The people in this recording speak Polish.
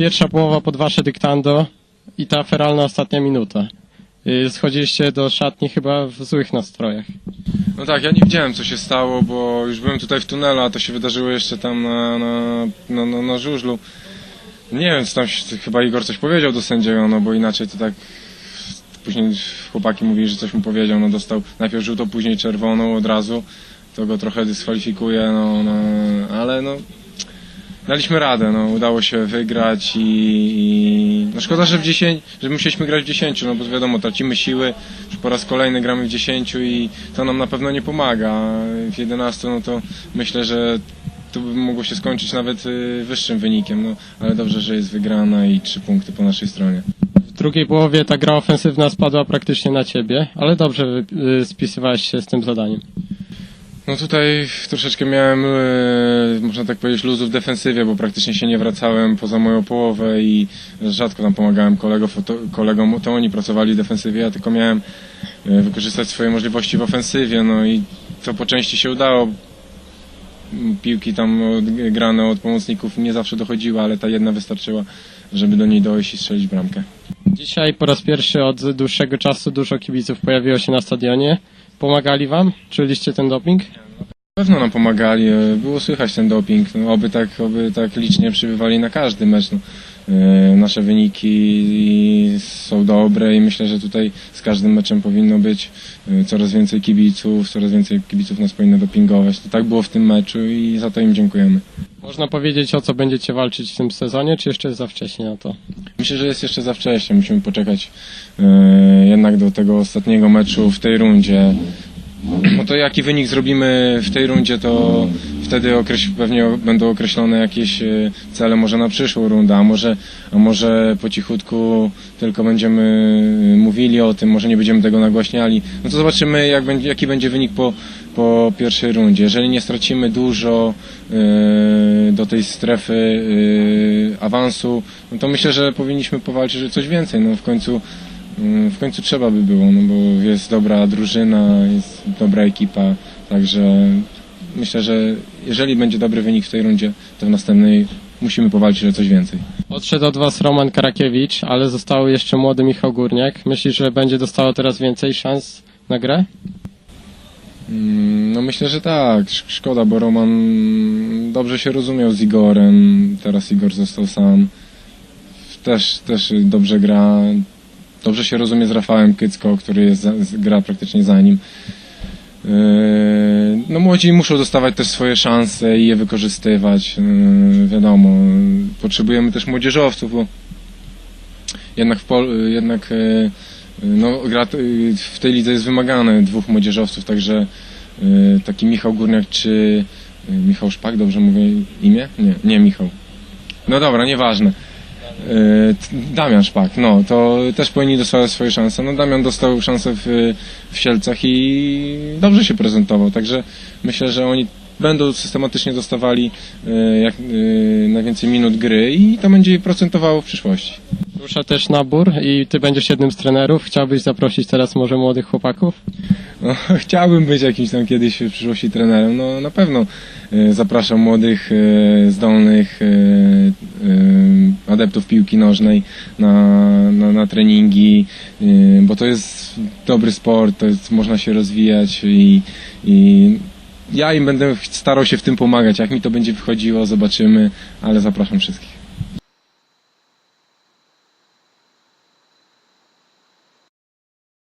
Pierwsza połowa pod wasze dyktando i ta feralna ostatnia minuta. Y, Schodziliście do szatni chyba w złych nastrojach. No tak, ja nie widziałem co się stało, bo już byłem tutaj w tunelu, a to się wydarzyło jeszcze tam na, na, na, na, na żużlu. Nie wiem, tam się, chyba Igor coś powiedział do sędziego, no bo inaczej to tak później chłopaki mówili, że coś mu powiedział, no dostał najpierw żółtą, później czerwoną od razu, to go trochę dyskwalifikuje, no, no ale no daliśmy radę, no udało się wygrać i, i no szkoda, że w 10, że musieliśmy grać w 10, no bo wiadomo, tracimy siły, po raz kolejny gramy w 10 i to nam na pewno nie pomaga. W 11 no to myślę, że to by mogło się skończyć nawet y, wyższym wynikiem, no ale dobrze, że jest wygrana i trzy punkty po naszej stronie. W drugiej połowie ta gra ofensywna spadła praktycznie na ciebie, ale dobrze y, spisywałeś się z tym zadaniem. No tutaj troszeczkę miałem, e, można tak powiedzieć, luzu w defensywie, bo praktycznie się nie wracałem poza moją połowę i rzadko tam pomagałem kolegom, to oni pracowali w defensywie, ja tylko miałem e, wykorzystać swoje możliwości w ofensywie, no i to po części się udało. Piłki tam grane od pomocników nie zawsze dochodziły, ale ta jedna wystarczyła, żeby do niej dojść i strzelić bramkę. Dzisiaj po raz pierwszy od dłuższego czasu dużo kibiców pojawiło się na stadionie. Pomagali wam? Czuliście ten doping? Na pewno nam pomagali, e, było słychać ten doping, no, oby, tak, oby tak licznie przybywali na każdy mecz. No. E, Nasze wyniki są dobre i myślę, że tutaj z każdym meczem powinno być e, coraz więcej kibiców, coraz więcej kibiców nas powinno dopingować. To tak było w tym meczu i za to im dziękujemy. Można powiedzieć o co będziecie walczyć w tym sezonie, czy jeszcze za wcześnie na to? Myślę, że jest jeszcze za wcześnie, musimy poczekać jednak do tego ostatniego meczu w tej rundzie. No to jaki wynik zrobimy w tej rundzie, to wtedy okreś, pewnie będą określone jakieś e, cele może na przyszłą rundę, a może, a może po cichutku tylko będziemy e, mówili o tym, może nie będziemy tego nagłaśniali. No to zobaczymy jak będzie, jaki będzie wynik po, po pierwszej rundzie. Jeżeli nie stracimy dużo e, do tej strefy awansu, no to myślę, że powinniśmy powalczyć o coś więcej. No w końcu W końcu trzeba by było, no bo jest dobra drużyna, jest dobra ekipa, także myślę, że jeżeli będzie dobry wynik w tej rundzie, to w następnej musimy powalczyć o coś więcej. Odszedł od was Roman Karakiewicz, ale został jeszcze młody Michał Górniak. Myślisz, że będzie dostało teraz więcej szans na grę? Mm, No myślę, że tak. Sz- Szkoda, bo Roman dobrze się rozumiał z Igorem, teraz Igor został sam. Też, też dobrze gra. Dobrze się rozumie z Rafałem Kycko, który jest, gra praktycznie za nim. Yy, No młodzi muszą dostawać też swoje szanse i je wykorzystywać. Yy, Wiadomo, potrzebujemy też młodzieżowców, bo jednak, w Pol- jednak yy, no, gra w tej lidze jest wymagane dwóch młodzieżowców, także taki Michał Górniak czy Michał Szpak, dobrze mówię imię? Nie, nie Michał. No dobra, nieważne. T- Damian Szpak, no, to też powinni dostawać swoje szanse. No Damian dostał szansę w, w Sielcach i dobrze się prezentował, także myślę, że oni będą systematycznie dostawali yy, jak yy, najwięcej minut gry i to będzie procentowało w przyszłości. Rusza też nabór i ty będziesz jednym z trenerów. Chciałbyś zaprosić teraz może młodych chłopaków? No, chciałbym być jakimś tam kiedyś w przyszłości trenerem. No na pewno e, zapraszam młodych, e, zdolnych e, e, adeptów piłki nożnej na, na, na treningi, e, bo to jest dobry sport, to jest, można się rozwijać i, i ja im będę starał się w tym pomagać. Jak mi to będzie wychodziło, zobaczymy, ale zapraszam wszystkich.